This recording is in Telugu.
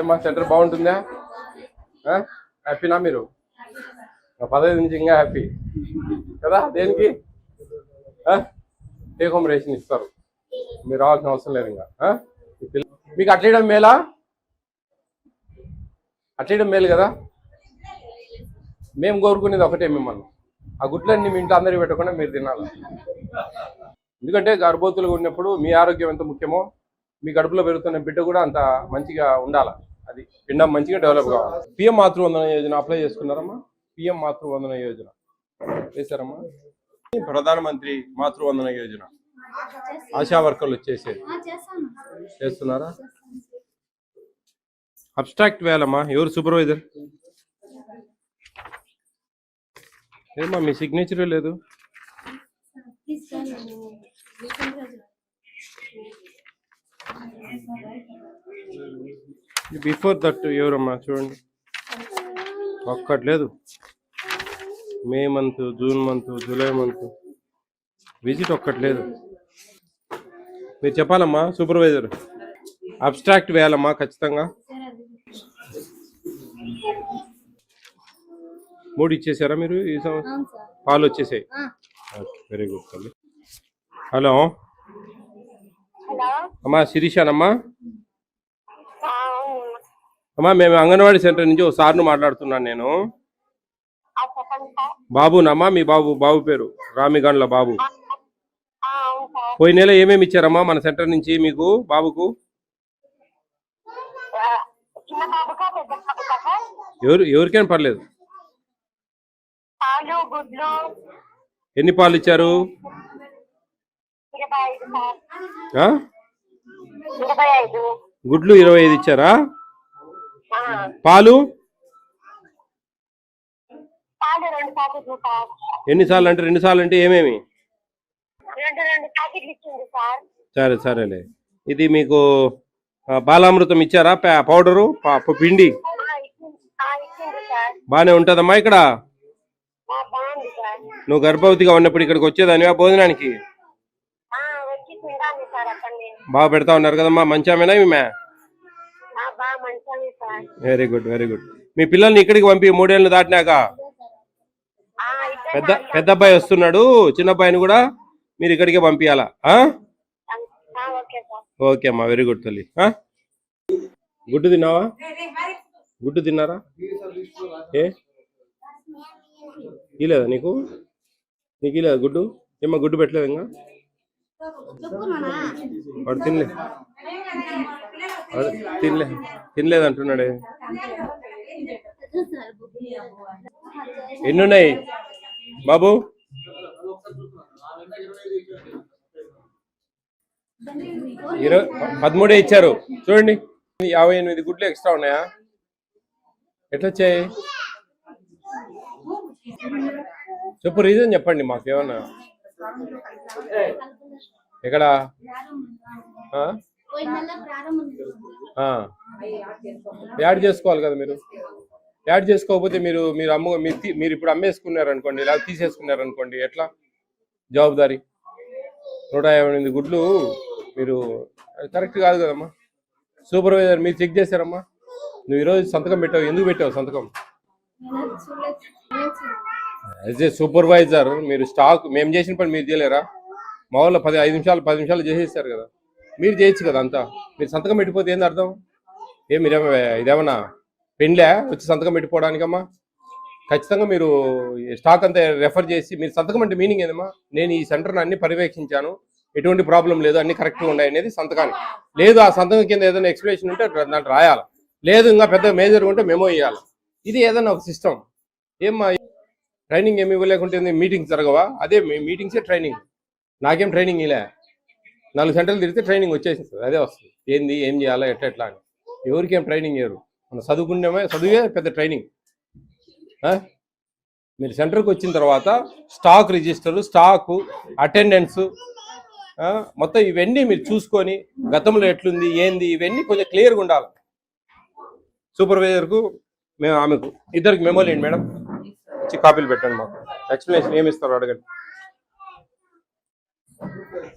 ఏమ్మా సెంటర్ బాగుంటుందా? హ్యాపీనా మీరు? పదహైదు నుంచి ఇంకా హ్యాపీ. కదా దేనికి? టేక్ హోమ్ రేషన్ ఇస్తారు. మీరు రావాల్సిన అవసరం లేదు ఇంకా. మీకు అట్లేయడం మేలా? అట్లేయడం మేలు కదా? మేము కోరుకునేది ఒకటే మిమ్మల్ని. ఆ గుడ్లన్నీ మీ ఇంట్లో అందరికీ పెట్టకుండా మీరు తినాలి. ఎందుకంటే గర్భవతులుగా ఉన్నప్పుడు మీ ఆరోగ్యం ఎంత ముఖ్యమో మీ కడుపులో పెరుగుతున్న బిడ్డ కూడా అంత మంచిగా ఉండాలి? అది పిండం మంచిగా డెవలప్ కావాలి. పిఎం మాతృవందన యోజన అప్లై చేసుకున్నారమ్మా? పిఎం మాతృవందన యోజన. చేశారమ్మా? ప్రధానమంత్రి మాతృవందన యోజన. ఆశా వర్కర్లు చేసేది. చేస్తాను. చేస్తున్నారా? అబ్స్ట్రాక్ట్ వేయాలమ్మా. ఎవరు సూపర్వైజర్? ఏమా మీ సిగ్నేచర్ లేదు? బిఫోర్ దట్ ఎవరమ్మా చూడండి. ఒక్కట్లేదు. May month June month July month. Visit ఒక్కట్లేదు. మీరు చెప్పాలమ్మా సూపర్వైజర్. అబ్స్ట్రాక్ట్ వేయాలమ్మా ఖచ్చితంగా. మూడు ఇచ్చేసారా మీరు ఈ సంవత్సరం? పాలు వచ్చేసాయి. వెరీ గుడ్ తల్లి. హలో. అమ్మా శిరీషానమ్మా. అమ్మా మేము అంగన్వాడీ సెంటర్ నుంచి ఒక సార్ను మాట్లాడుతున్నాను నేను. బాబునమ్మా మీ బాబు బాబు పేరు. రామిగండ్ల బాబు. పోయిన నెల ఏమేమి ఇచ్చారమ్మా మన సెంటర్ నుంచి మీకు బాబుకు? ఎవరు ఎవరికైనా పర్లేదు. ఎన్ని పాలు ఇచ్చారు ఇరవై ఐదు సార్ ఆ? ఇరవై ఐదు గుడ్లు ఇరవై ఐదు ఇచ్చారా? పాలు? ఎన్ని సార్లు ఎన్నిసార్లు అంటే రెండు సార్లు అంటే ఏమేమి? సరే సరేలే. ఇది మీకు బాలామృతం ఇచ్చారా? పా- పౌడరు? పా- పిండి? బాగానే ఉంటుందమ్మా ఇక్కడ? నువ్వు గర్భవతిగా ఉన్నప్పుడు ఇక్కడికి వచ్చేదానివా భోజనానికి ఆ, వచ్చి తింటాను సార్ అక్కడ నేను బాగా పెడతా ఉన్నారు కదమ్మా. మంచామేనా మేమే ఆ, బాగా మంచిది sir. Very good very good మీ పిల్లల్ని ఇక్కడికి పంపి మూడేళ్ళు దాటినాక. పెద్ద పెద్ద అబ్బాయి వస్తున్నాడు చిన్న అబ్బాయిని కూడా మీరు ఇక్కడికే పంపించాలా ఓకే అమ్మా వెరీ గుడ్ తల్లి. ఆ? గుడ్డు తిన్నావా? గుడ్డు తిన్నారా? ఏ? ఇలేదా నీకు? నీకు ఇలేదా గుడ్డు? ఏమ్మా గుడ్డు పెట్టలేదు ఇంకా? వాడు తినలే. తినలే. తినలేదు అంటున్నాడే. ఎన్నున్నాయి? బాబు? ఇరవై పదమూడే ఇచ్చారు. చూడండి. యాభై ఎనిమిది గుడ్లు ఎక్స్ట్రా ఉన్నాయా? ఎట్లా వచ్చాయి? చెప్పు రీజన్ చెప్పండి మాకేమన్నా ఎక్కడ? ఆ? యాడ్ చేసుకోవాలి కదా మీరు. యాడ్ చేసుకోకపోతే మీరు మీరు అమ్మ మీరు ఇప్పుడు అమ్మేసుకున్నారు అనుకోండి ఇలా తీసేసుకున్నారు అనుకోండి ఎట్లా? జవాబుదారీ. నూట యాభై ఎనిమిది గుడ్లు మీరు కరెక్ట్ కాదు కదమ్మా. సూపర్వైజర్ మీరు చెక్ చేశారమ్మా. నువ్వు ఈరోజు సంతకం పెట్టావు ఎందుకు పెట్టావు సంతకం? యాజ్ ఏ సూపర్వైజర్ మీరు స్టాక్ మేము చేసిన పని మీరు చేయలేరా? మా వాళ్ళు పది ఐదు నిమిషాలు పది నిమిషాలు చేసేస్తారు కదా. మీరు చేయొచ్చు కదా అంతా. మీరు సంతకం పెట్టిపోతే ఏంది అర్థం? ఏ మీరేమో ఇదేమన్నా పెండ్లే? వచ్చి సంతకం పెట్టిపోవడానికమ్మా? ఖచ్చితంగా మీరు స్టాక్ అంతా రెఫర్ చేసి మీరు సంతకం అంటే మీనింగ్ ఏదమ్మా? నేను ఈ సెంటర్ని అన్ని పర్యవేక్షించాను. ఎటువంటి ప్రాబ్లం లేదు అన్ని కరెక్ట్గా ఉన్నాయి అనేది సంతకానికి. లేదు ఆ సంతకం కింద ఏదైనా ఎక్స్ప్లెనేషన్ ఉంటే దాంట్లో రాయాలి. లేదు ఇంకా పెద్ద మేజర్ ఉంటే మెమో ఇవ్వాలి ఇది ఏదైనా ఒక సిస్టమ్ ఏమ్మా ట్రైనింగ్ ఏమి ఇవ్వలేకుంటుంది మీటింగ్స్ జరగవా? అదే మీటింగ్సే ట్రైనింగ్ నాకేం ట్రైనింగ్ ఇలా నాలుగు గంటలు తిరిగితే ట్రైనింగ్ వచ్చేసింది అదే వస్తుంది. ఏంది? ఏం చేయాలా? ఎట్లా? ఎట్లా? అని. ఎవరికేం ట్రైనింగ్ ఇవ్వరు మనం చదువుకునేమే చదువే పెద్ద ట్రైనింగ్ మీరు సెంటర్కి వచ్చిన తర్వాత స్టాక్ రిజిస్టరు స్టాకు అటెండెన్స్ మొత్తం ఇవన్నీ మీరు చూసుకొని గతంలో ఎట్లుంది ఏంది? ఇవన్నీ కొంచెం క్లియర్గా ఉండాలి. సూపర్వైజర్కు మేము ఆమెకు ఇద్దరికి మెమోలు ఏంటి మేడం. ఇచ్చి కాపీలు పెట్టండి మాకు. ఎక్స్ప్లెనేషన్ ఏమి ఇస్తారో అడగండి.